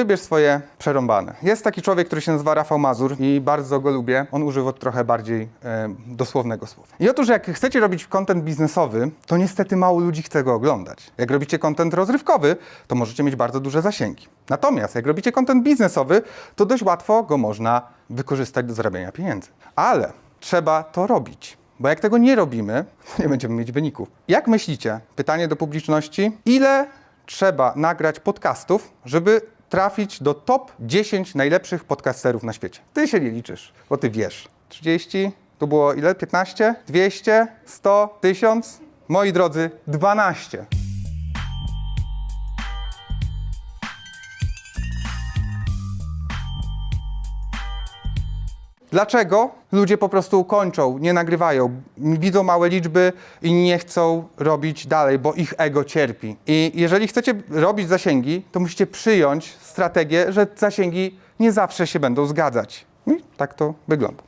Wybierz swoje przerąbane. Jest taki człowiek, który się nazywa Rafał Mazur i bardzo go lubię. On używa trochę bardziej e, dosłownego słowa. I otóż jak chcecie robić content biznesowy, to niestety mało ludzi chce go oglądać. Jak robicie content rozrywkowy, to możecie mieć bardzo duże zasięgi. Natomiast jak robicie content biznesowy, to dość łatwo go można wykorzystać do zarabiania pieniędzy. Ale trzeba to robić. Bo jak tego nie robimy, to nie będziemy mieć wyników. Jak myślicie, pytanie do publiczności, ile trzeba nagrać podcastów, żeby trafić do top 10 najlepszych podcasterów na świecie? Ty się nie liczysz, bo ty wiesz. 30, tu było ile? 15? 200? 100? 1000? Moi drodzy, 12. Dlaczego ludzie po prostu kończą, nie nagrywają, widzą małe liczby i nie chcą robić dalej, bo ich ego cierpi. I jeżeli chcecie robić zasięgi, to musicie przyjąć strategię, że zasięgi nie zawsze się będą zgadzać. I tak to wygląda.